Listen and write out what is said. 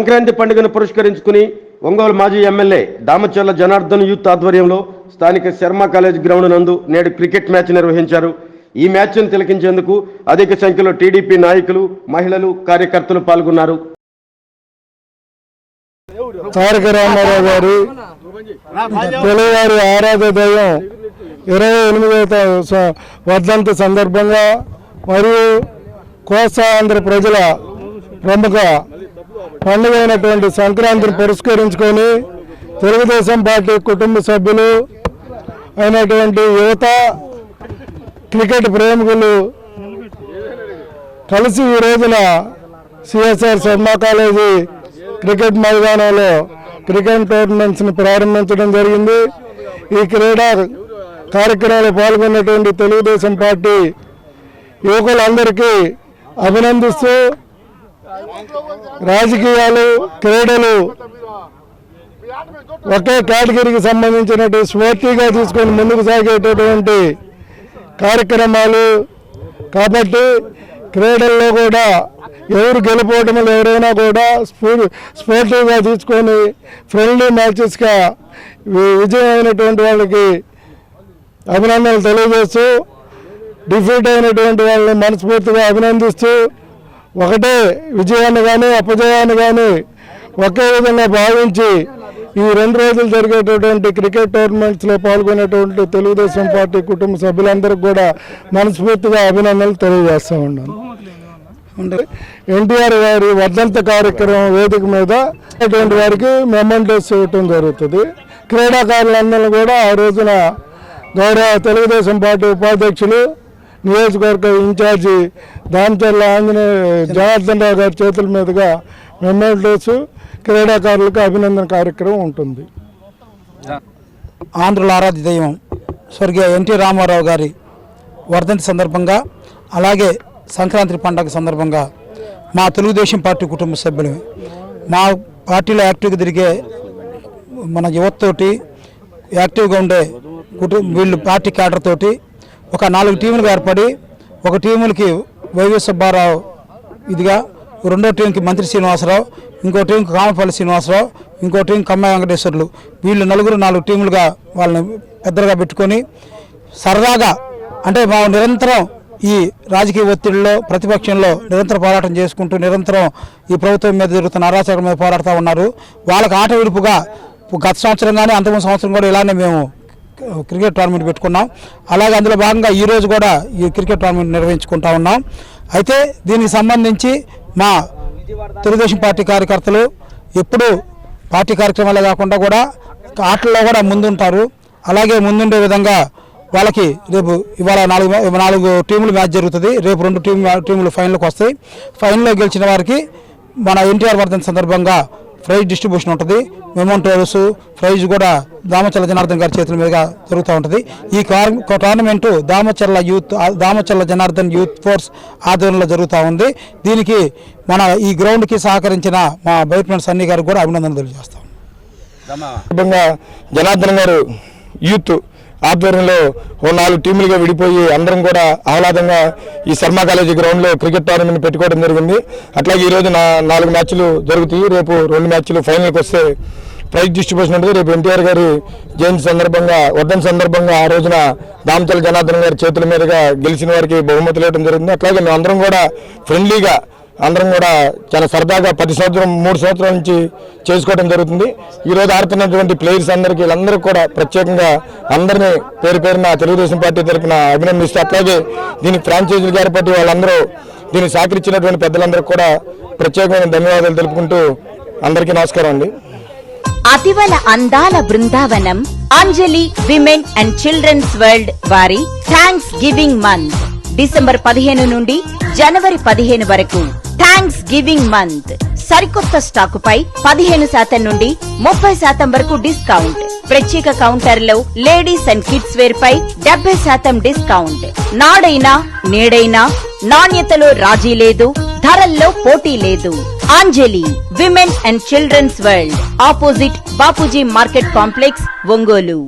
సంక్రాంతి పండుగను పురస్కరించుకుని ఒంగోలు మాజీ ఎమ్మెల్యే దామచర్ల జనార్దన్ యూత్ ఆధ్వర్యంలో స్థానిక శర్మ కాలేజ్ గ్రౌండ్ నందు నేడు క్రికెట్ మ్యాచ్ నిర్వహించారు. ఈ మ్యాచ్ను తిలకించేందుకు అధిక సంఖ్యలో టీడీపీ నాయకులు మహిళలు కార్యకర్తలు పాల్గొన్నారు. తారక రామారావు గారి తెలుగువారి ఆరాధ దైవం ఇరవై ఎనిమిదవ వర్ధంతి సందర్భంగా మరియు కోస్తా ఆంధ్ర ప్రజల ప్రముఖ పండుగ అయినటువంటి సంక్రాంతిని పురస్కరించుకొని తెలుగుదేశం పార్టీ కుటుంబ సభ్యులు అయినటువంటి యువత క్రికెట్ ప్రేమికులు కలిసి ఈ రోజున సిఎస్ఆర్ శర్మ కాలేజీ క్రికెట్ మైదానంలో క్రికెట్ టోర్నమెంట్స్ని ప్రారంభించడం జరిగింది. ఈ క్రీడా కార్యక్రమాలు పాల్గొన్నటువంటి తెలుగుదేశం పార్టీ యువకులందరికీ అభినందిస్తూ రాజకీయాలు క్రీడలు ఒకే కేటగిరీకి సంబంధించినటువంటి స్ఫూర్తిగా తీసుకొని ముందుకు సాగేటటువంటి కార్యక్రమాలు కాబట్టి క్రీడల్లో కూడా ఎవరు గెలిపోవటంలో ఎవరైనా కూడా స్పూ స్పోర్టివ్గా తీసుకొని ఫ్రెండ్లీ మ్యాచెస్గా విజయమైనటువంటి వాళ్ళకి అభినందనలు తెలియజేస్తూ డిఫీట్ అయినటువంటి వాళ్ళని మనస్ఫూర్తిగా అభినందిస్తూ ఒకటే విజయాన్ని కానీ అపజయాన్ని కానీ ఒకే విధంగా భావించి ఈ రెండు రోజులు జరిగేటటువంటి క్రికెట్ టోర్నమెంట్స్లో పాల్గొనేటువంటి తెలుగుదేశం పార్టీ కుటుంబ సభ్యులందరికీ కూడా మనస్ఫూర్తిగా అభినందనలు తెలియజేస్తూ ఉన్నాను. అంటే ఎన్టీఆర్ గారి వర్ధంత కార్యక్రమం వేదిక మీద అటువంటి వారికి మెమెంటోస్ ఇవ్వటం జరుగుతుంది. క్రీడాకారులందరినీ కూడా ఆ రోజున గౌరవ తెలుగుదేశం పార్టీ ఉపాధ్యక్షులు నియోజకవర్గ ఇన్ఛార్జి దామచర్ల ఆంజనేయ జనార్దన్ రావు గారి చేతుల మీదుగా మెమోరియల్స్ క్రీడాకారులకు అభినందన కార్యక్రమం ఉంటుంది. ఆంధ్రుల ఆరాధ్య దైవం స్వర్గీయ ఎన్టీ రామారావు గారి వర్ధంతి సందర్భంగా అలాగే సంక్రాంతి పండగ సందర్భంగా మా తెలుగుదేశం పార్టీ కుటుంబ సభ్యులు మా పార్టీలో యాక్టివ్గా తిరిగే మన యువతతోటి యాక్టివ్గా ఉండే కుటుంబ వీళ్ళు పార్టీ క్యాడర్ తోటి ఒక నాలుగు టీములు ఏర్పడి ఒక టీములకి వైవి సుబ్బారావు ఇదిగా రెండో టీంకి మంత్రి శ్రీనివాసరావు ఇంకో టీంకి కామపల్లి శ్రీనివాసరావు ఇంకో టీం కమ్మాయి వెంకటేశ్వర్లు. వీళ్ళు నలుగురు నాలుగు టీములుగా వాళ్ళని పెద్దలుగా పెట్టుకొని సరదాగా అంటే మా నిరంతరం ఈ రాజకీయ ఒత్తిడిలో ప్రతిపక్షంలో నిరంతర పోరాటం చేసుకుంటూ నిరంతరం ఈ ప్రభుత్వం మీద జరుగుతున్న అరాచకం మీద పోరాడుతూ ఉన్నారు. వాళ్ళకి ఆట విడుపుగా గత సంవత్సరం కానీ అంతకుముందు సంవత్సరం కూడా ఇలానే మేము క్రికెట్ టోర్నమెంట్ పెట్టుకున్నాం. అలాగే అందులో భాగంగా ఈరోజు కూడా ఈ క్రికెట్ టోర్నమెంట్ నిర్వహించుకుంటా ఉన్నాం. అయితే దీనికి సంబంధించి మా తెలుగుదేశం పార్టీ కార్యకర్తలు ఎప్పుడు పార్టీ కార్యక్రమాలే కాకుండా కూడా ఆటల్లో కూడా ముందుంటారు. అలాగే ముందుండే విధంగా వాళ్ళకి రేపు ఇవాళ నాలుగు నాలుగు టీములు మ్యాచ్ జరుగుతుంది. రేపు రెండు టీం టీములు ఫైనల్కి వస్తాయి ఫైనల్లో గెలిచిన వారికి మన ఎన్టీఆర్ వర్ధన్ సందర్భంగా ప్రైజ్ డిస్ట్రిబ్యూషన్ ఉంటుంది. మెమోంటోస్ ప్రైజ్ కూడా దామచర్ల జనార్దన్ గారి చేతుల మీదుగా జరుగుతూ ఉంటుంది. ఈ car- tournament Damacharla youth Damacharla Janardhan youth force ఆధ్వర్యంలో జరుగుతూ ఉంది. దీనికి మన ఈ గ్రౌండ్కి సహకరించిన మా బయట సన్నీ గారికి కూడా అభినందనలు తెలియజేస్తాం. జనార్దన్ గారు యూత్ ఆధ్వర్యంలో ఓ నాలుగు టీములుగా విడిపోయి అందరం కూడా ఆహ్లాదంగా ఈ శర్మ కాలేజీ గ్రౌండ్లో క్రికెట్ టోర్నమెంట్ పెట్టుకోవడం జరిగింది. అట్లాగే ఈ రోజు నా నాలుగు మ్యాచ్లు జరుగుతాయి. రేపు రెండు మ్యాచ్లు ఫైనల్కి వస్తే ప్రైజ్ డిస్ట్రిబ్యూషన్ ఉంటుంది. రేపు ఎన్టీఆర్ గారి జయంతి సందర్భంగా వర్ధన్ సందర్భంగా ఆ రోజున దామతల జనార్దన్ గారి చేతుల మీదుగా గెలిచిన వారికి బహుమతులు ఇవ్వడం జరిగింది. అట్లాగే మేమందరం అందరం కూడా ఫ్రెండ్లీగా అందరం కూడా చాలా సరదాగా పది సంవత్సరం మూడు సంవత్సరాల నుంచి చేసుకోవడం జరుగుతుంది. ఈ రోజు ఆడుతున్నటువంటి ప్లేయర్స్ అందరికీ వీళ్ళందరూ కూడా ప్రత్యేకంగా అందరినీ పేరు పేరున తెలుగుదేశం పార్టీ తరఫున అభినందిస్తూ అట్లాగే దీనికి ఫ్రాంచైజీలు గారి పట్టి వాళ్ళందరూ దీనికి సహకరించినటువంటి పెద్దలందరూ కూడా ప్రత్యేకమైన ధన్యవాదాలు తెలుపుకుంటూ అందరికీ నమస్కారం అండి. అతివల అందాల Brindavanam Anjali women and children's world వారి థ్యాంక్స్ గివింగ్ మంత్ డిసెంబర్ పదిహేను నుండి జనవరి పదిహేను వరకు. థ్యాంక్స్ గివింగ్ మంత్ సరికొత్త స్టాకుపై పదిహేను శాతం నుండి ముప్పై శాతం వరకు డిస్కౌంట్. ప్రత్యేక కౌంటర్లో లేడీస్ అండ్ కిడ్స్ వేర్ పై డెబ్బై శాతం డిస్కౌంట్. నాడైనా నేడైనా నాణ్యతలో రాజీ లేదు ధరల్లో పోటీ లేదు. Anjali women and children's world. Opposite Bapuji market complex Ongole.